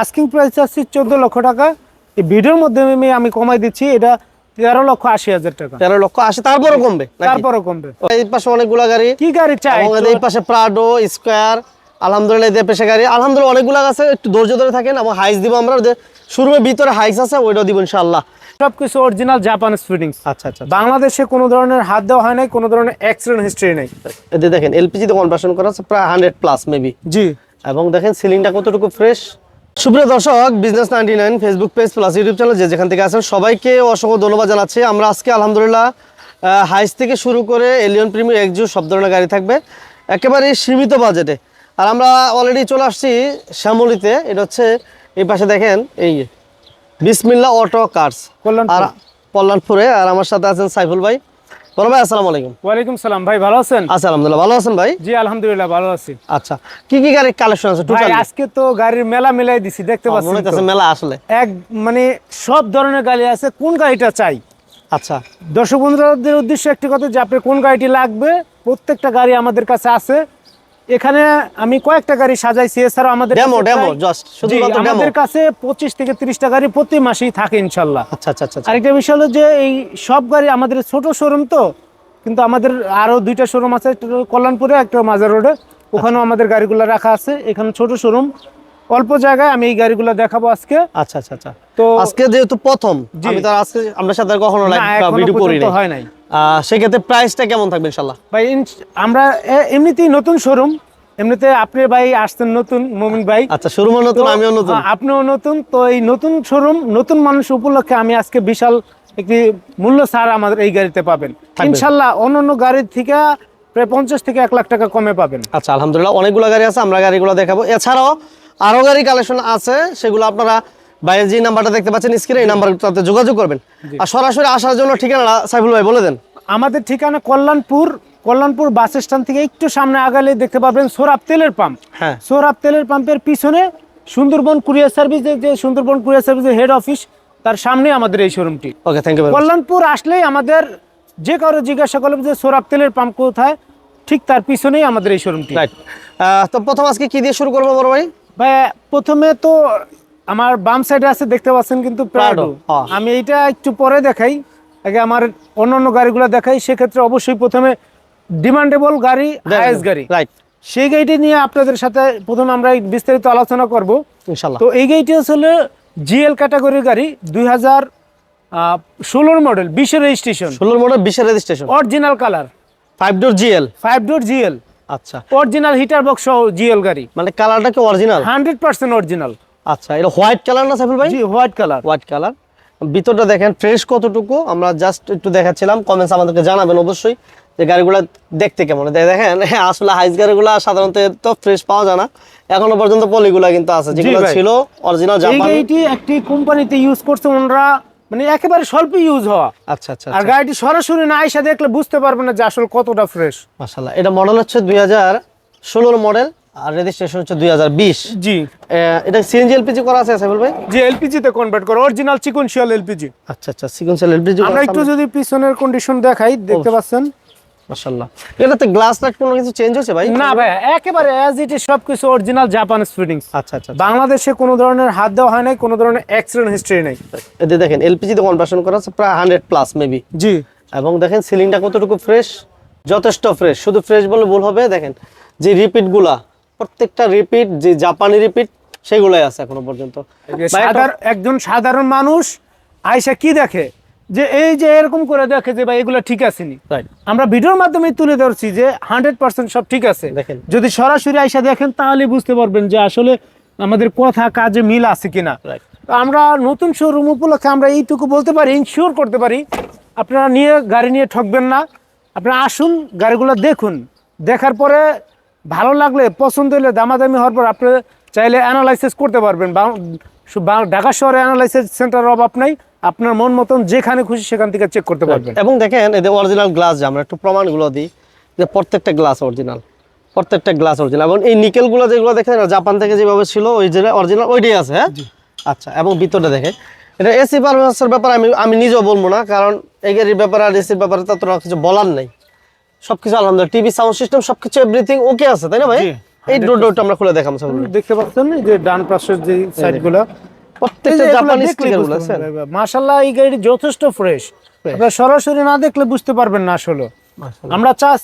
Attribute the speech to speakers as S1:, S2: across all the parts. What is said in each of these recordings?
S1: Asking price আছে চোদ্দ লক্ষ টাকা। এই ভিডিওর মধ্যে আমি কমাই দিচ্ছি এটা তেরো লক্ষ আশি হাজার টাকা।
S2: তেরো লক্ষ আসে তারপরে কমবে
S1: তারপরে কমবে।
S2: এই পাশে অনেকগুলা গাড়ি।
S1: কি গাড়ি চাই?
S2: এই পাশে প্রাডো স্কোয়ার আলহামদুলিল্লাহ এদের পেশে গাড়ি। আলহামদুলিল্লাহ অনেকগুলো আছে একটু ধৈর্য ধরে থাকেন এবং হাইস দিব আমরা। যে শোরুমের ভিতরে হাইস আছে ওইটাও দিব ইনশাআল্লাহ।
S1: সবকিছু অরিজিনাল জাপান ফিটিংস
S2: আচ্ছা আচ্ছা
S1: বাংলাদেশে কোনো ধরনের হাত দেওয়া হয় নাই কোনো ধরনের অ্যাক্সিডেন্ট হিস্ট্রি নেই।
S2: এতে দেখেন এলপিজি তে কনভার্সন করা আছে প্রায় হান্ড্রেড প্লাস মেবি
S1: জি।
S2: এবং দেখেন সিলিংটা কতটুকু ফ্রেশ সুপ্রিয় দর্শক business ninety nine Facebook page plus YouTube channel যে যেখান থেকে আছেন সবাইকে অসংখ্য ধন্যবাদ জানাচ্ছি। আমরা আজকে আলহামদুলিল্লাহ হাইস থেকে শুরু করে এলিয়ন প্রিমিয়ার একজু সব ধরনের গাড়ি থাকবে একেবারে সীমিত বাজেটে আর আমরা অলরেডি চলে আসছি শ্যামলিতে এটা হচ্ছে এই পাশে দেখেন এই বিসমিল্লা অটো কার্স। আর কল্যাণপুরে আর আমার সাথে আছেন সাইফুল ভাই। বলো ভাই আসসালামু আলাইকুম।
S1: ওয়ালাইকুম সালাম ভাই ভালো আছেন?
S2: আচ্ছা আলহামদুলিল্লাহ। ভালো আছেন ভাই?
S1: জি আলহামদুলিল্লাহ ভালো আছি।
S2: আচ্ছা কি কি গাড়ির কালেকশন আছে টোটাল
S1: আজকে তো গাড়ির মেলা মেলাই দিছি দেখতে পাচ্ছেন তো।
S2: হচ্ছে মেলা আসলে।
S1: এক মানে সব ধরনের গাড়ি আছে কোন গাড়িটা চাই?
S2: আচ্ছা।
S1: দর্শক বন্ধুদের উদ্দেশ্যে একটি কথা যে আপনার কোন গাড়িটি লাগবে প্রত্যেকটা গাড়ি আমাদের কাছে আছে। এখানে আমি কয়েকটা গাড়ি সাজাইছি এছাড়াও আমাদের
S2: Demo,
S1: কাছে
S2: demo,
S1: প্রায়-
S2: just
S1: জি,
S2: শুধুমাত্র demo।
S1: আমাদের কাছে পঁচিশ থেকে তিরিশটা গাড়ি প্রতি মাসেই থাকে ইনশাল্লাহ।
S2: আচ্ছা আচ্ছা আচ্ছা আচ্ছা।
S1: আরেকটা বিষয় হলো যে এই সব গাড়ি আমাদের ছোট শোরুম তো কিন্তু আমাদের আরও দুইটা শোরুম আছে কল্যাণপুরে একটা মাজার রোডে ওখানেও আমাদের গাড়িগুলো রাখা আছে এখানে ছোট শোরুম অল্প জায়গায় আমি এই গাড়িগুলো দেখাবো আজকে।
S2: আচ্ছা আচ্ছা আচ্ছা।
S1: তো
S2: আজকে যেহেতু প্রথম। আমি তো আজকে আমরা সাথে কখনো লাইভ ভিডিও করি নাই।
S1: হয় নাই।
S2: সেক্ষেত্রে প্রাইসটা কেমন থাকবে ইনশাল্লাহ
S1: ভাই আমরা এমনিতেই নতুন শোরুম এমনিতে আপনি ভাই আসছেন নতুন মমিন ভাই।
S2: আচ্ছা শুরুমা নতুন আমিও নতুন?
S1: আপনিও নতুন তো এই নতুন শোরুম নতুন মানুষ উপলক্ষে আমি আজকে বিশাল একটি মূল্য ছাড় আমাদের এই গাড়িতে পাবেন। ইনশাল্লাহ অন্য অন্য গাড়ির থেকে প্রায় পঞ্চাশ থেকে এক লাখ টাকা কমে পাবেন।
S2: আচ্ছা আলহামদুলিল্লাহ অনেকগুলো গাড়ি আছে আমরা গাড়িগুলো দেখাবো। এছাড়াও আরও গাড়ি কালেকশন আছে সেগুলো আপনারা বাইরের যে নাম্বারটা দেখতে পাচ্ছেন স্ক্রিনে এই নাম্বারটাতে যোগাযোগ করবেন। আর সরাসরি আসার জন্য ঠিকানা সাইফুল ভাই বলে দেন।
S1: আমাদের ঠিকানা কল্যাণপুর কল্যাণপুর বাস স্ট্যান্ড থেকে একটু সামনে আগালে দেখতে পাবেন সোরাব তেলের পাম্প।
S2: হ্যাঁ।
S1: সোরাব তেলের পাম্পের পিছনে সুন্দরবন কুরিয়ার সার্ভিসের যে সুন্দরবন কুরিয়ার সার্ভিসের হেড অফিস তার সামনে আমাদের এই শোরুমটি
S2: ওকে থ্যাংক ইউ
S1: কল্যাণপুর আসলেই আমাদের যে কারও জিজ্ঞাসা করলে যে সোরাব তেলের পাম্প কোথায় ঠিক তার পিছনেই আমাদের এই শোরুমটি
S2: রাইট তো প্রথম আজকে কি দিয়ে শুরু করব বড় ভাই?
S1: ভাই প্রথমে তো আমার বাম সাইডে আছে দেখতে পাচ্ছেন কিন্তু প্রাডো
S2: হ্যাঁ।
S1: আমি এইটা একটু পরে দেখাই। আগে আমার অন্য অন্য গাড়িগুলো দেখাই সেক্ষেত্রে অবশ্যই প্রথমে ডিমান্ডেবল গাড়ি হাইয়েস্ট গাড়ি।
S2: রাইট
S1: সেই গাড়িটি নিয়ে আপনাদের সাথে প্রথমে আমরা বিস্তারিত আলোচনা করব। তো এই গাড়িটি আসলে জিএল ক্যাটাগরির গাড়ি দুই হাজার ষোলোর মডেল বিশের রেজিস্ট্রেশন
S2: ষোলোর মডেল বিশের registration
S1: original colour
S2: five door GL
S1: five door GL
S2: আচ্ছা।
S1: অরিজিনাল হিটার বক্স সহ জিএল গাড়ি।
S2: মানে কালারটা কি অরিজিনাল
S1: হান্ড্রেড পার্সেন্ট অরিজিনাল
S2: আচ্ছা এটা হোয়াইট কালার না সাইফুল ভাই?
S1: জি হোয়াইট কালার।
S2: White colour. ভিতরটা দেখেন ফ্রেশ কতটুকু? আমরা জাস্ট একটু দেখাচ্ছিলাম কমেন্টস আমাদেরকে জানাবেন অবশ্যই যে গাড়িগুলো দেখতে কেমন। দেখেন আসলে হাইস গাড়িগুলো সাধারণত তো ফ্রেশ পাওয়া যায় না। এখনও পর্যন্ত পলিগুলা কিন্তু আছে যেগুলো ছিল অরিজিনাল জাপান
S1: গাড়িটি একটি কোম্পানিতে ইউজ করছে ওনারা মানে একেবারে স্বল্প ইউজ হওয়া।
S2: আচ্ছা আচ্ছা
S1: আর গাড়িটি সরাসরি না আইসা দেখলে বুঝতে পারবেন না যে আসলে কতটা ফ্রেশ
S2: মাশাল্লাহ এটা মডেল হচ্ছে দুই হাজার ষোলোর মডেল আর রেজিস্ট্রেশন হচ্ছে দুই হাজার বিশ।
S1: জি।
S2: এটা সিএনজি এলপিজি করা আছে সাইফুল ভাই?
S1: যে এলপিজি তে কনভার্ট করে অরিজিনাল চিকনশিয়াল এলপিজি।
S2: আচ্ছা আচ্ছা সিকোয়েন্সিয়াল এলপিজি
S1: আমরা একটু যদি পিছনের কন্ডিশন দেখাই দেখতে পাচ্ছেন।
S2: মাশাল্লাহ এটাতে গ্লাস লাইট কোনো কিছু চেঞ্জ হচ্ছে ভাই?
S1: না ভাই একেবারে অ্যাজ ইট ইজ সবকিছু অরিজিনাল জাপান ফিটিংস
S2: আচ্ছা আচ্ছা
S1: বাংলাদেশে কোনো ধরনের হাত দেওয়া হয় নাই কোনো ধরনের অ্যাক্সিডেন্ট হিস্ট্রি নেই।
S2: এতে দেখেন এলপিজি তে কনভার্সন করা আছে প্রায় হান্ড্রেড প্লাস মেবি
S1: জি।
S2: এবং দেখেন সিলিংটা কতটুকু ফ্রেশ যথেষ্ট ফ্রেশ শুধু ফ্রেশ বলে ভুল হবে দেখেন। যে রিপিটগুলা প্রত্যেকটা রিপিট যে জাপানি রিপিট সেগুলাই আছে এখনও পর্যন্ত।
S1: একজন সাধারণ মানুষ আয়সা কি দেখে? যে এই যে এরকম করে দেখে যে ভাই এগুলো ঠিক আছে নি। আমরা ভিডিওর মাধ্যমে তুলে ধরছি যে হান্ড্রেড পার্সেন্ট সব ঠিক আছে।
S2: দেখেন।
S1: যদি সরাসরি আয়সা দেখেন তাহলে বুঝতে পারবেন যে আসলে আমাদের কথা কাজে মিল আছে কিনা। আমরা নতুন শোরুম উপলক্ষে আমরা এইটুকু বলতে পারি ইনশিওর করতে পারি আপনারা নিয়ে গাড়ি নিয়ে ঠকবেন না। আপনারা আসুন গাড়িগুলো দেখুন। দেখার পরে ভালো লাগলে পছন্দ হলে দামাদামি হওয়ার পর আপনি চাইলে অ্যানালাইসিস করতে পারবেন। ঢাকা শহরে অ্যানালাইসিস সেন্টার অভাব নাই আপনার মন মতন যেখানে খুশি সেখান থেকে চেক করতে পারবেন।
S2: এবং দেখেন এদের অরিজিনাল গ্লাস যে আমরা একটু প্রমাণগুলো দিই যে প্রত্যেকটা গ্লাস অরিজিনাল প্রত্যেকটা গ্লাস অরিজিনাল এবং এই নিকেলগুলো যেগুলো দেখেন জাপান থেকে যেভাবে ছিল ওই যে অরিজিনাল ওইটাই আছে হ্যাঁ? আচ্ছা এবং ভিতরটা দেখে এটা এসি পারফরমেন্সের ব্যাপারে আমি আমি নিজেও বলব না কারণ এই গাড়ির ব্যাপারে আর এসির ব্যাপারে ততটা কিছু বলার নেই। সবকিছু আলহামদুলিল্লাহ। টিভি সাউন্ড সিস্টেম সবকিছু এভরিথিং ওকে আছে তাই না ভাই? এই ডোর ডোরটা আমরা খুলে দেখাম ভাই।
S1: দেখতে পাচ্ছেন যে ডান পাশের যে সাইডগুলো
S2: প্রত্যেকটা জাপানি স্টিকারগুলো আছে
S1: মাশাআল্লাহ এই গাড়ি যথেষ্ট ফ্রেশ আপনারা সরাসরি না দেখলে বুঝতে পারবেন না আসলে। আমরা চাষ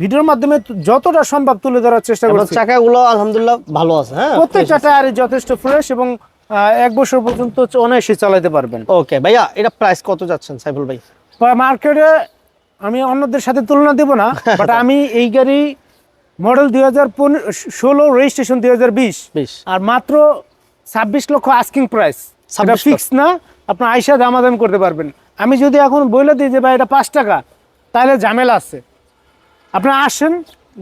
S1: ভিডিওর মাধ্যমে যতটা সম্ভব তুলে ধরার চেষ্টা করছি।
S2: চাকাগুলো আলহামদুলিল্লাহ ভালো আছে হ্যাঁ?
S1: প্রত্যেকটা টায়ারই যথেষ্ট ফ্রেশ এবং এক বছর পর্যন্ত অনায়াসে চালাতে পারবেন।
S2: ওকে ভাইয়া এটা প্রাইস কত যাচ্ছেন সাইফুল ভাই?
S1: মার্কেটে আমি অন্যদের সাথে তুলনা দেব না বাট আমি এই গাড়ি মডেল দুই হাজার পনেরো ষোলো রেজিস্ট্রেশন দুই হাজার বিশ
S2: বিশ।
S1: আর মাত্র ছাব্বিশ লক্ষ আস্কিং প্রাইস
S2: 26
S1: এটা ফিক্স না আপনার আইসা দামাদাম করতে পারবেন। আমি যদি এখন বলে দিই যে ভাই এটা পাঁচ টাকা তাহলে ঝামেলা আছে। আপনারা আসেন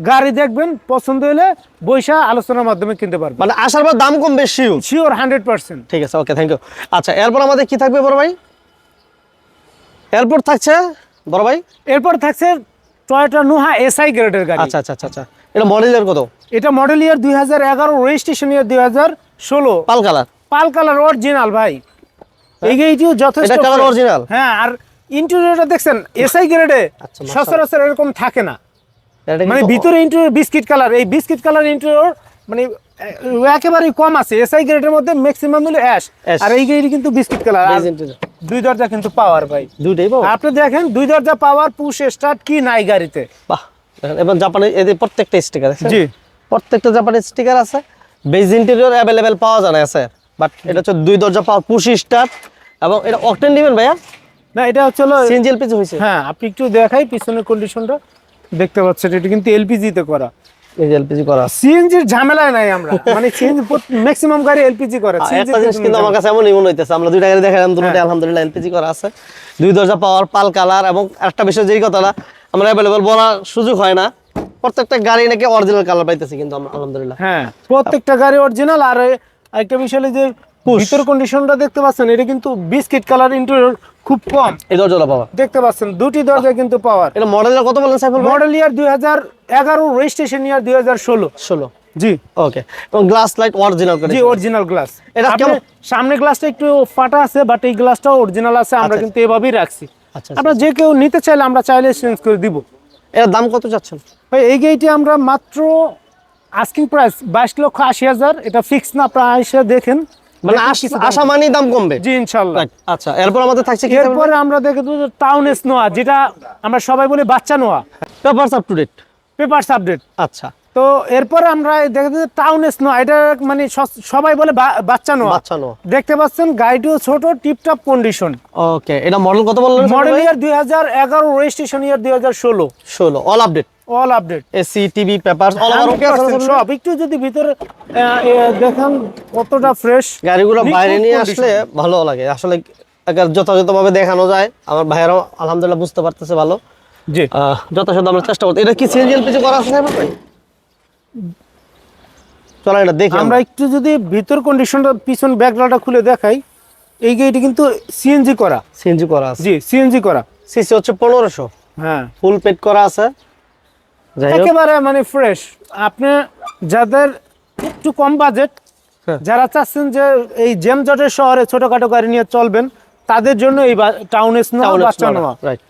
S1: গাড়ি দেখবেন পছন্দ হলে বৈশা আলোচনার মাধ্যমে কিনতে পারবেন।
S2: মানে আসার পর দাম কম বেশি।
S1: শিওর হান্ড্রেড পার্সেন্ট
S2: ঠিক আছে ওকে থ্যাংক ইউ আচ্ছা এরপর আমাদের কি থাকবে বড় ভাই? এরপর থাকছে? বড় ভাই?
S1: এরপর থাকছে টয়োটা নুহা এসআই গ্রেডের গাড়ি।
S2: আচ্ছা আচ্ছা আচ্ছা আচ্ছা। এটা মডেলের কত?
S1: এটা মডেল ইয়ার দুই হাজার এগারো রেজিস্ট্রেশন ইয়ার দুই হাজার ষোলো।
S2: Pearl colour?
S1: Pearl colour original ভাই। এই গাড়িটিও যথেষ্ট fresh।
S2: original?
S1: হ্যাঁ আর ইন্টেরিয়রটা দেখছেন এসআই গ্রেডে
S2: আচ্ছা,
S1: সচরাচর এরকম থাকে না। মানে ভিতরে ইন্টেরিয়র বিস্কিট কালার এই বিস্কিট কালার ইন্টেরিয়র মানে একেবারেই কম আছে। এসআই গ্রেডের মধ্যে ম্যাক্সিমাম হলো অ্যাশ আর এই গাড়ি কিন্তু বিস্কিট কালার। দুই দরজা কিন্তু পাওয়ার ভাই।
S2: দুইটাই পাবো
S1: আপনি দেখেন দুই দরজা পাওয়ার পুশ স্টার্ট কি নাই গাড়িতে।
S2: বাহ এবং জাপানি এদের প্রত্যেকটা স্টিকার আছে
S1: জি।
S2: প্রত্যেকটা জাপানি স্টিকার আছে। বেজ ইন্টেরিয়র অ্যাভেলেবেল পাওয়া যায় না আছে। বাট এটা হচ্ছে দুই দরজা পাওয়ার পুশি স্টার্ট এবং এটা অকটেন দিবেন ভাইয়া?
S1: না এটা হচ্ছে
S2: সিএনজি এলপিজি হয়েছে।
S1: হ্যাঁ আপনি একটু দেখাই পিছনের কন্ডিশনটা দেখতে পাচ্ছেন এটা কিন্তু এলপিজি তে করা।
S2: এই এলপিজি করা
S1: সিএনজির ঝামেলায় নাই আমরা। মানে সিএনজি ম্যাক্সিমাম গাড়ি এলপিজি করে
S2: একটা জিনিস কিন্তু আমার কাছে এমনই মনে হইতেছে আমরা দুইটা গাড়ি দেখালাম দুটোতে
S1: হ্যাঁ।
S2: আলহামদুলিল্লাহ এলপিজি করা আছে। দুই দরজা পাওয়ার পাল কালার এবং একটা বিষয় যেই কথাটা আমরা অ্যাভেলেবল বলার সুযোগ হয় না। প্রত্যেকটা গাড়ি নাকি অরিজিনাল কালার পাইতেছি কিন্তু আমরা আলহামদুলিল্লাহ।
S1: হ্যাঁ প্রত্যেকটা গাড়ি অরিজিনাল আর একটা বিষয় যে ভিতর কন্ডিশনটা দেখতে পাচ্ছেন এটা কিন্তু বিস্কিট কালার ইন্টেরিয়র খুব কম।
S2: এই দরজাটা পাওয়া।
S1: দেখতে পাচ্ছেন দুটি দরজা কিন্তু পাওয়ার।
S2: এটা মডেলের কত বলেন সাইফুল
S1: মডেল ইয়ার দুই হাজার এগারো রেজিস্ট্রেশন ইয়ার দুই হাজার ষোলো।
S2: ষোলো।
S1: জি।
S2: ওকে এবং গ্লাস লাইট অরিজিনাল
S1: জি অরিজিনাল গ্লাস
S2: এটা কেমন?
S1: সামনে গ্লাসটা একটু ফাটা আছে বাট এই গ্লাসটাও অরিজিনাল আছে আমরা
S2: আচ্ছা।
S1: কিন্তু এভাবেই রাখছি।
S2: আচ্ছা
S1: আমরা যে কেউ নিতে চাইলে আমরা চাইলে চেঞ্জ করে দিব।
S2: এর দাম কত চাচ্ছেন?
S1: ভাই এই গাড়িটি আমরা মাত্র আস্কিং প্রাইস বাইশ লক্ষ আশি হাজার। এটা ফিক্স না আপনারা এসে দেখেন।
S2: মানে আশা মানেই দাম কমবে।
S1: জি ইনশাল্লাহ।
S2: আচ্ছা এরপর আমাদের থাকছে কি
S1: এরপরে আমরা দেখে দেবো টাউন এস নোয়া যেটা আমরা সবাই বলি বাচ্চা Noah
S2: papers up to date
S1: papers update
S2: আচ্ছা।
S1: তো এরপরে আমরা দেখে দেবো টাউন এস নোয়া এটা মানে সবাই বলে বাচ্চা নোয়া।
S2: বাচ্চা নোয়া
S1: দেখতে পাচ্ছেন গাড়িটিও ছোট টিপটপ কন্ডিশন
S2: ওকে এটা মডেল কত বললেন
S1: মডেল ইয়ার দুই হাজার এগারো রেজিস্ট্রেশন ইয়ার দুই হাজার ষোলো।
S2: ষোলো all update
S1: all update
S2: AC TV papers all over okay
S1: সব একটু যদি ভিতরে দেখান কতটা ফ্রেশ
S2: গাড়িগুলো বাইরে নিয়ে আসলে ভালো লাগে। আসলে আগে যথাযথভাবে দেখানো যায়। আমার ভাইয়েরাও আলহামদুলিল্লাহ বুঝতে পারতেছে ভালো।
S1: জি।
S2: যথাযথ আমরা চেষ্টা করতে এটা কি সিএনজি এলপিজি করা আছে ভাই? চলো এটা দেখি
S1: আমরা একটু যদি ভিতর কন্ডিশনটা পিছন খুলে দেখাই এই গাড়িটি কিন্তু সিএনজি করা।
S2: সিএনজি করা আছে।
S1: জি সিএনজি করা।
S2: সিসি হচ্ছে পনেরোশো।
S1: হ্যাঁ।
S2: ফুল পেড করা আছে।
S1: একেবারে মানে ফ্রেশ আপনি যাদের একটু কম বাজেট
S2: হ্যাঁ।
S1: যারা চাচ্ছেন যে এই জেমজটের শহরে ছোটখাটো গাড়ি নিয়ে চলবেন তাদের জন্য এই টাউনে স্নো বাচ্চা নেওয়া।
S2: right.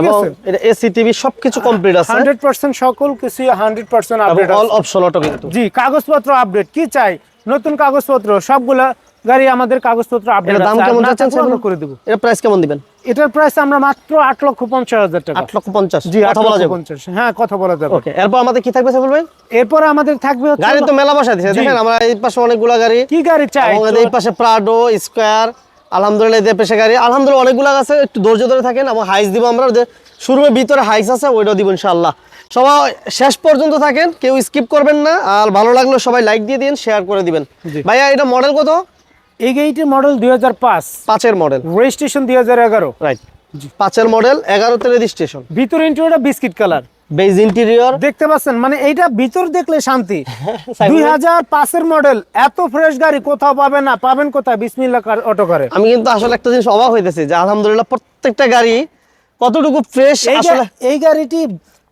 S2: এবং এটা এসি টিভি সবকিছু কমপ্লিট আছে।
S1: হান্ড্রেড পার্সেন্ট সকল কিছু হান্ড্রেড পার্সেন্ট
S2: এবং
S1: আপডেট
S2: অল অপশন অটো কিন্তু
S1: জি কাগজপত্র আপডেট কি চাই? নতুন কাগজপত্র সবগুলা গাড়ি আমাদের কাগজপত্র আপডেট
S2: দাম কেমন যাচ্ছেন
S1: আমরা করে দেবো।
S2: এটা প্রাইস কেমন দিবেন?
S1: এটার প্রাইস আমরা মাত্র আট লক্ষ পঞ্চাশ হাজার টাকা।
S2: আট লক্ষ পঞ্চাশ।
S1: জি
S2: কথা বলা যাবে।
S1: পঞ্চাশ। হ্যাঁ কথা বলা যাবে।
S2: ওকে এরপর আমাদের কি থাকবে সাইফুল ভাই?
S1: এরপরে আমাদের থাকবে
S2: গাড়ি তো মেলা বসা দেখেন আমরা এই পাশে অনেকগুলা গাড়ি
S1: কি গাড়ি চাই?
S2: এবং এই পাশে প্রাডো স্কোয়ার আলহামদুলিল্লাহ এদের পেশে গাড়ি আলহামদুলিল্লাহ অনেকগুলো আছে একটু ধৈর্য ধরে থাকেন এবং হাইস দিব আমরা। যে শুরুর ভিতরে হাইস আছে ওইটাও দিব ইনশাআল্লাহ। সবাই শেষ পর্যন্ত থাকেন কেউ স্কিপ করবেন না আর ভালো লাগলে সবাই লাইক দিয়ে দিন শেয়ার করে দিবেন। ভাইয়া এটা মডেল কত?
S1: এই গাড়িটির মডেল দুই হাজার পাঁচ।
S2: পাঁচের মডেল
S1: রেজিস্ট্রেশন দুই হাজার এগারো।
S2: রাইট পাঁচের মডেল এগারোতে রেজিস্ট্রেশন
S1: ভিতরে ইন্টেরিয়রটা বিস্কিট কালার
S2: বেজ ইন্টেরিয়র
S1: দেখতে পাচ্ছেন? মানে এইটা ভিতর দেখলে শান্তি। দুই হাজার পাঁচের মডেল এত ফ্রেশ গাড়ি কোথাও পাবেন না পাবেন কোথায়? বিসমিল্লা অটো করে
S2: আমি কিন্তু আসলে একটা জিনিস অবাক হইতেছি যে আলহামদুলিল্লাহ প্রত্যেকটা গাড়ি কতটুকু ফ্রেশ আসলে
S1: এই গাড়িটি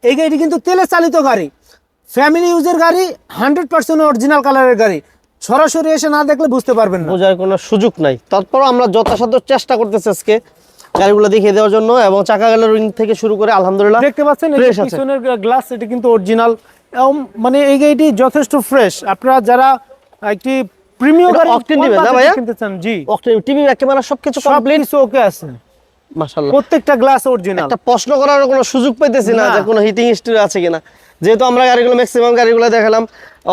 S1: এই গাড়িটি কিন্তু তেলে চালিত গাড়ি। ফ্যামিলি ইউজের গাড়ি হান্ড্রেড পার্সেন্ট অরিজিনাল কালারের গাড়ি। সরাসরি এসে না দেখলে বুঝতে পারবেন না।
S2: বোঝার কোনো সুযোগ নাই। তারপরও আমরা যথাসাধ্য চেষ্টা করতেছি আজকে। গাড়িগুলো দেখিয়ে দেওয়ার জন্য এবং চাকা রিং থেকে শুরু করে আলহামদুলিল্লাহ
S1: দেখতে পাচ্ছেন। পিছনের গ্লাস এটা কিন্তু অরিজিনাল এবং মানে এই গাড়িটি যথেষ্ট ফ্রেশ আপনারা যারা একটি প্রিমিয়াম গাড়ি
S2: না ভাইয়া?
S1: কিনতে চান জি।
S2: টিভি ক্যামেরা সবকিছু কমপ্লিট
S1: ওকে আছে।
S2: মাশাআল্লাহ।
S1: প্রত্যেকটা গ্লাস অরিজিনাল
S2: একটা প্রশ্ন করার কোনো সুযোগ পাইতেছি না। যে কোনো হিটিং হিস্ট্রি আছে কিনা। যেহেতু আমরা গাড়িগুলো ম্যাক্সিমাম গাড়িগুলো দেখালাম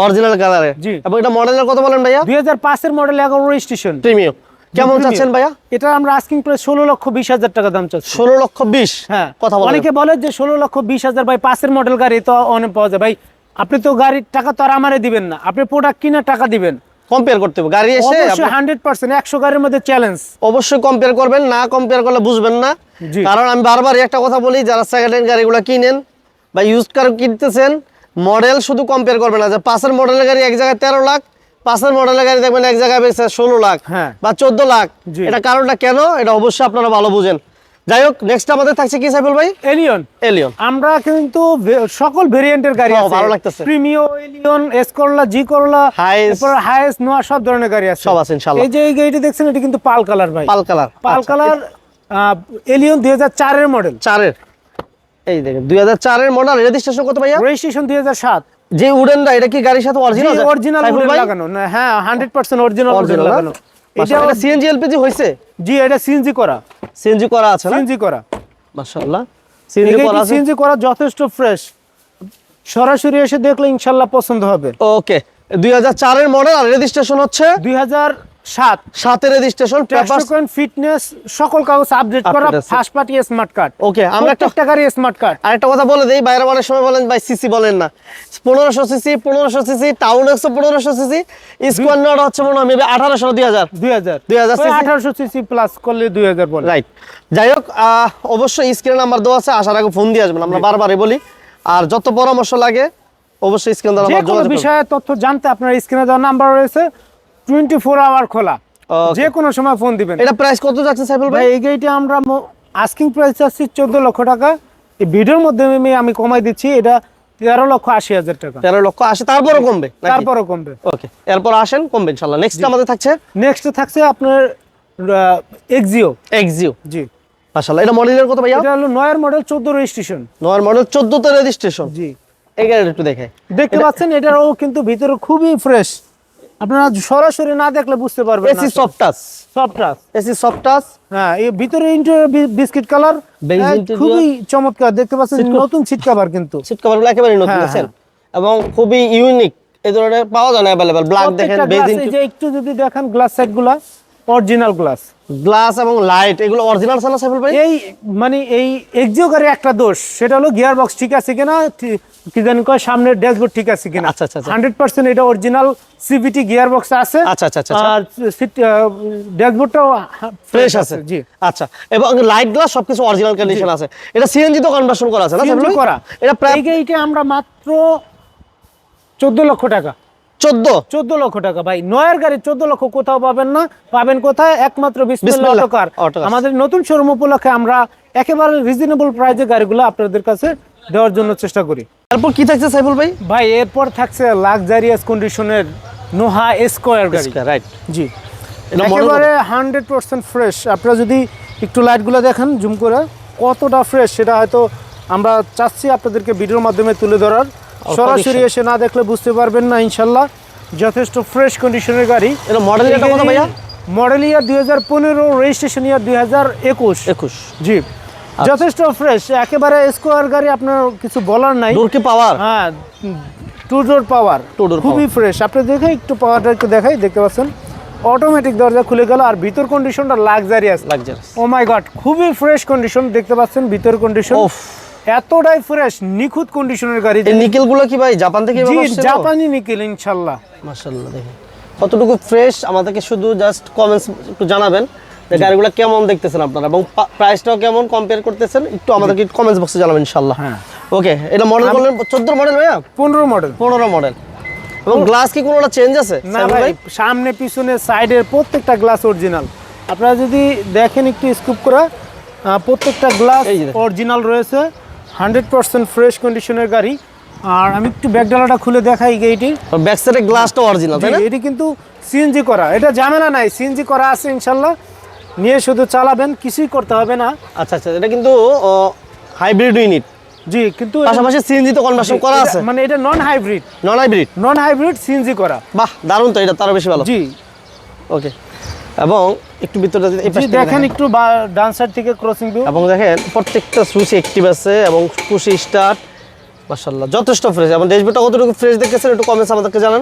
S2: অরিজিনাল কালারে। এবং এটা মডেলের কত বলেন ভাইয়া?
S1: দুই হাজার পাঁচের মডেল এগারো রেজিস্ট্রেশন
S2: প্রিমিয়াম কেমন চাচ্ছেন ভাইয়া?
S1: এটা আমরা আস্কিং প্রাইস ষোলো লক্ষ বিশ হাজার টাকা দাম চাচ্ছি।
S2: ষোলো লক্ষ বিশ?
S1: হ্যাঁ।
S2: কথা
S1: অনেকে বলে যে ষোলো লক্ষ বিশ হাজার ভাই পাঁচের মডেল গাড়ি তো অনেক পাওয়া যায়। ভাই আপনি তো গাড়ির টাকা তো আর আমারে দিবেন না। আপনি প্রোডাক্ট কিনে টাকা দিবেন।
S2: কম্পেয়ার করতে হবে। গাড়ি এসে
S1: হান্ড্রেড পার্সেন্ট একশো গাড়ির মধ্যে চ্যালেঞ্জ
S2: অবশ্যই কম্পেয়ার করবেন না কম্পেয়ার করলে বুঝবেন না। কারণ আমি বারবার একটা কথা বলি যারা সেকেন্ড হ্যান্ড গাড়িগুলো কিনেন বা ইউজ কার কিনতেছেন মডেল শুধু কম্পেয়ার করবেন না। যে পাঁচের মডেলের গাড়ি এক জায়গায় তেরো লাখ পাঁচের মডেলের গাড়ি দেখবেন এক জায়গায় বেশি ষোলো লাখ
S1: হ্যাঁ।
S2: বা চোদ্দ লাখ। এটা কারণটা কেন? এটা অবশ্যই আপনারা ভালো বুঝেন। যাই হোক নেক্সট আমাদের থাকছে কি সাইফুল ভাই?
S1: এলিয়ন
S2: এলিয়ন
S1: আমরা কিন্তু সকল ভেরিয়েন্টের গাড়ি আছে।
S2: ভালো লাগতেছে।
S1: প্রিমিও এলিয়ন এস করলা জি করলা হাইস নোয়া সব ধরনের গাড়ি আছে।
S2: সব আছে ইনশাআল্লাহ।
S1: এই যে এই গাড়িটি দেখছেন এটা কিন্তু পাল কালার ভাই।
S2: Pearl colour.
S1: Pearl colour Allion দুই হাজার চারের মডেল।
S2: চারের। এই দেখেন দুই হাজার চারের মডেল। রেজিস্ট্রেশন কত ভাইয়া?
S1: রেজিস্ট্রেশন দুই হাজার সাত।
S2: যে উডেনটা এটা কি গাড়ির সাথে অরিজিনাল
S1: অরিজিনাল লাগানো না হ্যাঁ হান্ড্রেড পার্সেন্ট অরিজিনাল
S2: উডেন
S1: লাগানো। এটা
S2: একটা সিএনজি এলপিজি হইছে?
S1: জি এটা সিএনজি করা।
S2: সিএনজি করা আছে না?
S1: সিএনজি করা।
S2: মাশাআল্লাহ। সিএনজি করা আছে?
S1: সিএনজি করা যথেষ্ট ফ্রেশ সরাসরি এসে দেখলে ইনশাআল্লাহ পছন্দ হবে।
S2: ওকে দুই হাজার চারের মডেল আর রেজিস্ট্রেশন হচ্ছে?
S1: দুই হাজার সাত।
S2: সাতের রেজিস্ট্রেশন
S1: ফিটনেস সকল কাগজ আপডেট করা first party smart card
S2: okay আমরা একটা
S1: স্মার্ট কার্ড
S2: আরেকটা কথা বলে দেই বাইরে অনেক সময় বলেন ভাই সিসি বলেন না। পনেরোশো সিসি পনেরোশো সিসি টাউন একশো পনেরোশো সিসি স্কোয়ার নট হচ্ছে মনে হয় maybe আঠারোশো দুই হাজার। 2000 cc
S1: আঠারোশো সিসি প্লাস করলে দুই হাজার বলে।
S2: রাইট যাই হোক অবশ্যই স্ক্রিনে নাম্বার দেওয়া আছে আসার আগে ফোন দিয়ে আসবেন আমরা বারবারই বলি। আর যত পরামর্শ লাগে অবশ্যই স্ক্রিন দ্বারা
S1: যে বিষয়ে তথ্য জানতে আপনার স্ক্রিনে দেওয়া নাম্বার রয়েছে। টোয়েন্টি ফোর আওয়ার খোলা। যে কোনো সময় ফোন দিবেন।
S2: এটা প্রাইস কত যাচ্ছে সাইফুল
S1: ভাই? এই গাড়িটা আমরা আস্কিং প্রাইস চোদ্দ লক্ষ টাকা। এই ভিডিওর মাধ্যমে আমি- কমাই দিচ্ছি এটা তেরো লক্ষ আশি হাজার টাকা।
S2: তেরো লক্ষ আসে তারপরও কমবে
S1: তারপরও কমবে।
S2: ওকে এরপর আসেন কমবে ইনশাল্লাহ। নেক্সট আমাদের থাকছে?
S1: নেক্সট থাকছে আপনার এক্সিও
S2: এক্সিও
S1: জি।
S2: মাশাআল্লাহ এটা মডেলের কত ভাইয়া?
S1: এটা হলো নয়ের মডেল চোদ্দ রেজিস্ট্রেশন
S2: নয় মডেল চোদ্দতে রেজিস্ট্রেশন
S1: জি।
S2: এই গাড়িটা একটু দেখে
S1: দেখতে পাচ্ছেন এটারও কিন্তু ভিতরে খুবই ফ্রেশ আপনারা সরাসরি না দেখলে বুঝতে পারবেন
S2: AC soft touch
S1: soft touch
S2: AC soft touch
S1: হ্যাঁ এই ভিতরে ইন্টেরিয়র বিস্কিট কালার খুবই চমৎকার দেখতে পাচ্ছেন নতুন সিট কভার কিন্তু।
S2: সিট কভারগুলো একেবারে নতুন
S1: হ্যাঁ,
S2: আছেন এবং খুবই ইউনিক এই ধরনের পাওয়া যায় না অ্যাভেলেবল ব্ল্যাক দেখেন বেজ
S1: যে একটু যদি দেখেন গ্লাস সেটগুলা অরিজিনাল গ্লাস
S2: গ্লাস এবং লাইট এগুলো অরিজিনাল সানা সাইফুল ভাই?
S1: এই মানে এই এক্সিও একটা দোষ সেটা হলো গিয়ার বক্স ঠিক আছে কিনা কি জানি কয় সামনের ড্যাশবোর্ড ঠিক আছে কিনা।
S2: আচ্ছা, আচ্ছা, আচ্ছা।
S1: হান্ড্রেড পার্সেন্ট এটা অরিজিনাল সিভিটি গিয়ার বক্স আছে।
S2: আচ্ছা, আচ্ছা, আচ্ছা, আচ্ছা।
S1: আর ড্যাশবোর্ডটাও
S2: ফ্রেশ আছে।
S1: জি।
S2: আচ্ছা এবং লাইট গ্লাস সবকিছু অরিজিনাল কন্ডিশন আছে। এটা সিএনজি তো কনভার্সন করা আছে না
S1: করা।
S2: এটা প্রায়
S1: এই গাড়িটা আমরা মাত্র চোদ্দ লক্ষ টাকা।
S2: 14
S1: চোদ্দ লক্ষ টাকা ভাই। নয়ের গাড়ি চোদ্দ লক্ষ কোথাও পাবেন না পাবেন কোথায়? একমাত্র অটোকার। আমাদের নতুন শোরুম উপলক্ষে আমরা একেবারে রিজনেবল গাড়িগুলো আপনাদের কাছে দেওয়ার জন্য চেষ্টা করি।
S2: তারপর কি থাকছে সাইফুল ভাই?
S1: ভাই এরপর থাকছে লাক্সারিয়াস কন্ডিশনের নোহা স্কোয়ার গাড়ি।
S2: রাইট
S1: জি। একেবারে হান্ড্রেড পার্সেন্ট ফ্রেশ আপনারা যদি একটু লাইটগুলো দেখেন জুম করে কতটা ফ্রেশ সেটা হয়তো আমরা চাচ্ছি আপনাদেরকে ভিডিওর মাধ্যমে তুলে ধরার। সরাসরি এসে না দেখলে বুঝতে পারবেন না ইনশাল্লাহ। যথেষ্ট ফ্রেশ কন্ডিশনের গাড়ি।
S2: এটা মডেল এটা কত ভাইয়া?
S1: মডেল ইয়ার দুই হাজার পনেরো রেজিস্ট্রেশন ইয়ার দুই হাজার একুশ।
S2: 21
S1: জি। যথেষ্ট ফ্রেশ একেবারে স্কোয়ার গাড়ি আপনার কিছু বলার নাই।
S2: ডোর কি পাওয়ার
S1: হ্যাঁ two door power
S2: Two door
S1: খুবই ফ্রেশ আপনি দেখে একটু পাওয়ারটা একটু দেখাই দেখতে পাচ্ছেন? অটোমেটিক দরজা খুলে গেল আর ভিতর কন্ডিশনটা luxurious
S2: luxurious
S1: oh my god খুবই ফ্রেশ কন্ডিশন দেখতে পাচ্ছেন ভিতর কন্ডিশন এতটাই ফ্রেশ নিখুঁত কন্ডিশনের গাড়ি
S2: এই নিকেলগুলো কি ভাই জাপান থেকে
S1: জি জাপানি নিকেল ইনশাল্লাহ।
S2: মাশাআল্লাহ দেখেন। কতটুকু ফ্রেশ আমাদেরকে শুধু জাস্ট কমেন্টস একটু জানাবেন যে গাড়িগুলো কেমন দেখতেছেন আপনারা এবং প্রাইসটাও কেমন কম্পেয়ার করতেছেন একটু আমাদেরকে কমেন্টস বক্সে জানাবেন ইনশাআল্লাহ।
S1: হ্যাঁ।
S2: ওকে এটা মডেল বললেন 14 মডেল ভাইয়া?
S1: পনেরো মডেল
S2: 15 মডেল এবং গ্লাস কি কোনোটা চেঞ্জ আছে?
S1: না ভাই সামনে পিছনে সাইডের প্রত্যেকটা গ্লাস অরিজিনাল আপনারা যদি দেখেন একটু স্কুপ করা প্রত্যেকটা গ্লাস। অরিজিনাল রয়েছে। হান্ড্রেড পার্সেন্ট ফ্রেশ কন্ডিশনের গাড়ি। আর আমি একটু ব্যাকডালাটা খুলে দেখাই গাড়িটির
S2: ব্যাক সাইডের গ্লাসটা অরিজিনাল তাই না?
S1: এটি কিন্তু সিএনজি করা। এটা ঝামেলা নাই সিএনজি করা আছে ইনশাল্লাহ। নিয়ে শুধু চালাবেন কিছুই করতে হবে না।
S2: আচ্ছা আচ্ছা এটা কিন্তু হাইব্রিড ইউনিট
S1: জি কিন্তু
S2: পাশাপাশি সিএনজি তো কনভার্সন করা আছে।
S1: মানে এটা non hybrid
S2: non hybrid
S1: non hybrid CNG করা।
S2: বাহ দারুণ তো এটা তারও বেশি ভালো।
S1: জি।
S2: ওকে এবং একটু
S1: দেখেন। একটু ডান সাইড থেকে ক্রসিং ভিউ
S2: এবং দেখেন প্রত্যেকটা সুইচ অ্যাক্টিভ আছে এবং খুশি স্টার্ট মাশাল্লাহ যথেষ্ট ফ্রেশ এবং ড্যাশবোর্ডটা কতটুকু ফ্রেশ দেখতেছেন একটু কমেন্টস আমাদেরকে জানান।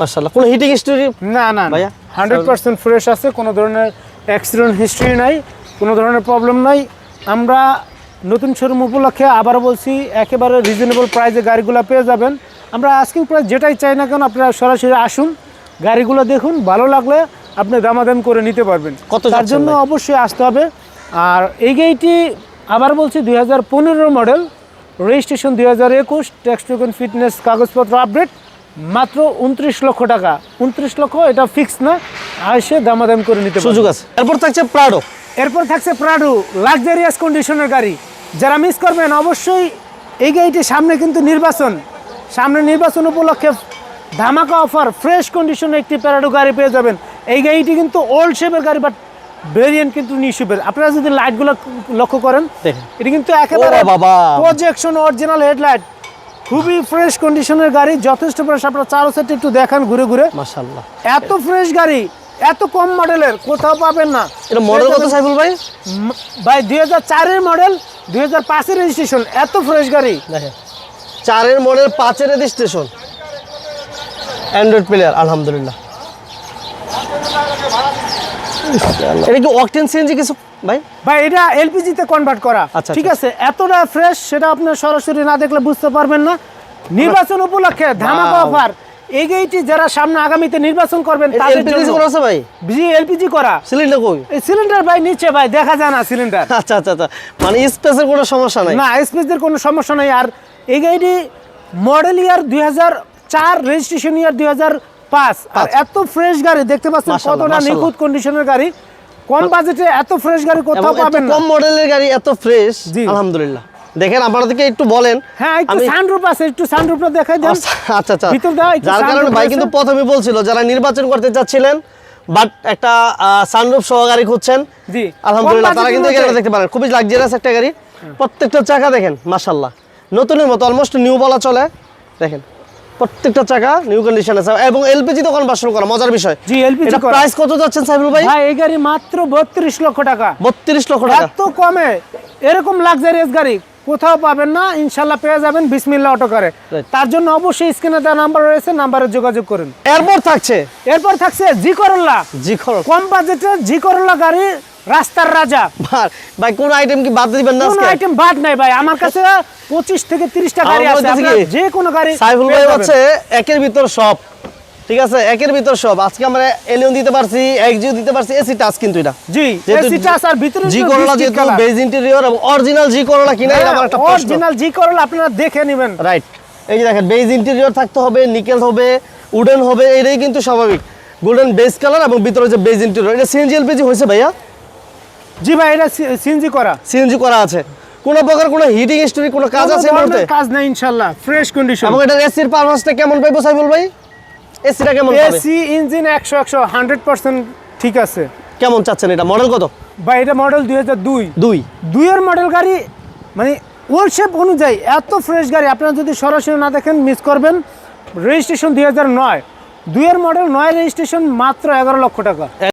S2: মাশাল্লাহ কোনো হিটিং হিস্টোরি
S1: না না
S2: ভাইয়া?
S1: হান্ড্রেড পার্সেন্ট ফ্রেশ আছে কোনো ধরনের অ্যাক্সিডেন্ট হিস্ট্রি নাই কোনো ধরনের প্রবলেম নাই। আমরা নতুন শোরুম উপলক্ষে আবারও বলছি একেবারে রিজনেবল প্রাইসে গাড়িগুলো পেয়ে যাবেন। আমরা আজকে প্রায় যেটাই চাই না কেন আপনারা সরাসরি আসুন গাড়িগুলো দেখুন ভালো লাগলে আপনি দামাদাম করে নিতে পারবেন।
S2: কত
S1: তার জন্য অবশ্যই আসতে হবে। আর এই গাড়িটি আবার বলছি দুই হাজার পনেরো মডেল রেজিস্ট্রেশন দুই হাজার একুশ ট্যাক্স টোকেন ফিটনেস কাগজপত্র আপডেট মাত্র উনত্রিশ লক্ষ টাকা। উনত্রিশ লক্ষ এটা ফিক্স না এসে দামাদাম করে নিতে
S2: সুযোগ আছে। এরপর থাকছে প্রাডো
S1: এরপর থাকছে প্রাডু লাক্সারিয়াস কন্ডিশনের গাড়ি। যারা মিস করবেন অবশ্যই এই গাড়িটির সামনে কিন্তু নির্বাচন। সামনে নির্বাচন উপলক্ষে ধামাকা অফার ফ্রেশ কন্ডিশনে একটি প্যারাডো গাড়ি পেয়ে যাবেন। এই গাড়িটি কিন্তু ওল্ড শেপের গাড়ি বাট ভেরিয়েন্ট কিন্তু নিউ শেপের আপনারা যদি লাইটগুলো লক্ষ্য করেন
S2: দেখেন।
S1: এটা কিন্তু একেবারে
S2: বাবা।
S1: প্রজেকশন অরিজিনাল হেডলাইট খুবই ফ্রেশ কন্ডিশনের গাড়ি যথেষ্ট ফ্রেশ আপনারা চারো সেট একটু দেখান ঘুরে ঘুরে।
S2: মাশাল্লাহ
S1: এত ফ্রেশ গাড়ি এত কম মডেলের কোথাও পাবেন না।
S2: এটা মডেল কত সাইফুল ভাই?
S1: ভাই দুই হাজার চারের মডেল দুই হাজার পাঁচের রেজিস্ট্রেশন এত ফ্রেশ গাড়ি।
S2: দেখেন চারের মডেল পাঁচের রেজিস্ট্রেশন অ্যান্ড্রয়েড প্লেয়ার আলহামদুলিল্লাহ। এটা কি অকটেন সিএনজি কিছু? ভাই?
S1: ভাই এটা এলপিজি তে কনভার্ট করা।
S2: আচ্ছা,
S1: ঠিক
S2: আচ্ছা।
S1: আছে? এতটা ফ্রেশ সেটা আপনার সরাসরি না দেখলে বুঝতে পারবেন না। নির্বাচন উপলক্ষে ধামাকা অফার এই গাড়িটি যারা সামনে আগামীতে নির্বাচন করবেন তাদের
S2: এলপিজি
S1: জন্য
S2: করা আছে ভাই?
S1: জি এলপিজি করা।
S2: সিলিন্ডার কই?
S1: এই সিলিন্ডার ভাই নিচে ভাই দেখা যায় না সিলিন্ডার
S2: আচ্ছা আচ্ছা আচ্ছা। মানে স্পেসের কোনো সমস্যা নাই?
S1: না স্পেসের কোনো সমস্যা নাই। আর এই গাড়িটি মডেল ইয়ার দুই হাজার চার রেজিস্ট্রেশন ইয়ার দুই হাজার পাঁচ। আর এত ফ্রেশ গাড়ি দেখতে পাচ্ছেন কতটা নিখুঁত কন্ডিশনের গাড়ি। কম বাজেটে এত ফ্রেশ গাড়ি কোথাও পাবেন
S2: কম মডেলের গাড়ি এত ফ্রেশ আলহামদুলিল্লাহ। দেখেন আপনাদেরকে একটু বলেন
S1: হ্যাঁ একটু সানরুফ আছে একটু সানরুফটা দেখাই দেন।
S2: আচ্ছা আচ্ছা আচ্ছা।
S1: ভিতর একটু
S2: যার কারণে ভাই কিন্তু প্রথমে বলছিল যারা নির্বাচন করতে চাচ্ছিলেন বাট একটা সানরুফ সহ গাড়ি খুঁজছেন
S1: জি।
S2: আলহামদুলিল্লাহ তারা কিন্তু গাড়িটা দেখতে পারেন। খুবই লাক্সারিয়াস একটা গাড়ি। প্রত্যেকটা চাকা দেখেন মাশাল্লাহ নতুনের মতো অলমোস্ট নিউ বলা চলে। দেখেন প্রত্যেকটা চাকা নিউ কন্ডিশন আছে এবং এলপিজি তো কনভার্সন করা মজার বিষয়।
S1: জি, LPG
S2: এটা প্রাইস কত যাচ্ছেন সাইবুল ভাই?
S1: ভাই এই গাড়ি মাত্র বত্রিশ লক্ষ টাকা।
S2: বত্রিশ লক্ষ টাকা।
S1: এত কমে। এরকম লাক্সারিয়াস গাড়ি কোথাও পাবেন না ইনশাল্লাহ পেয়ে যাবেন বিসমিল্লা অটো করে। তার জন্য অবশ্যই স্ক্রিনে দেওয়া নাম্বার রয়েছে নাম্বারে যোগাযোগ করুন।
S2: এরপর থাকছে?
S1: এরপর থাকছে জি করল্লা।
S2: জি খরচ
S1: কম বাজেটে জি করল্লা গাড়ি রাস্তার রাজা।
S2: ভাই, কোন আইটেম কি বাদ দিবেন না
S1: কোন আইটেম বাদ নাই ভাই। আমার কাছে পঁচিশ থেকে তিরিশটা গাড়ি আছে। আপনার যে কোনো গাড়ি
S2: সাইফুল ভাই। হচ্ছে একের ভিতর সব। ঠিক আছে? একের ভিতর সব। আজকে আমরা এলিয়ন দিতে পারছি এক্সিও দিতে পারছি এসি টাচ কিন্তু এটা।
S1: জি এসি টাচ আর ভিতরে
S2: জি করলা যেহেতু বেজ ইন্টেরিয়র এবং অরিজিনাল জি করলা কিনা এটা আমার একটা প্রশ্ন।
S1: অরিজিনাল জি করলা আপনারা দেখে নেবেন।
S2: রাইট এই যে দেখেন বেজ ইন্টেরিয়র থাকতে হবে নিকেল হবে উডেন হবে এটাই কিন্তু স্বাভাবিক। গোল্ডেন বেজ কালার এবং ভিতরে যে বেজ ইন্টেরিয়র এটা সিএনজি এলপিজি হয়েছে ভাইয়া?
S1: জি ভাই এটা সিএনজি করা।
S2: সিএনজি করা আছে। কোনো প্রকার কোনো হিটিং হিস্টোরি কোনো কাজ আছে মুহূর্তে
S1: ধরনের কাজ নাই ইনশাআল্লাহ। ফ্রেশ কন্ডিশন
S2: এবং এটার এসির পারফরমেন্সটা কেমন পাইবো সাইফুল ভাই? এসিটা কেমন পাবে?
S1: এসি ইঞ্জিন একশো একশো হান্ড্রেড পার্সেন্ট ঠিক আছে।
S2: কেমন চাচ্ছেন এটা? মডেল কত?
S1: বা এটা মডেল দুই হাজার দুই।
S2: দুই।
S1: দুইয়ের মডেল গাড়ি মানে ওর শেপ অনুযায়ী এত ফ্রেশ গাড়ি আপনারা যদি সরাসরি না দেখেন মিস করবেন। রেজিস্ট্রেশন দুই হাজার নয়। দুইয়ের মডেল নয় রেজিস্ট্রেশন মাত্র এগারো লক্ষ টাকা।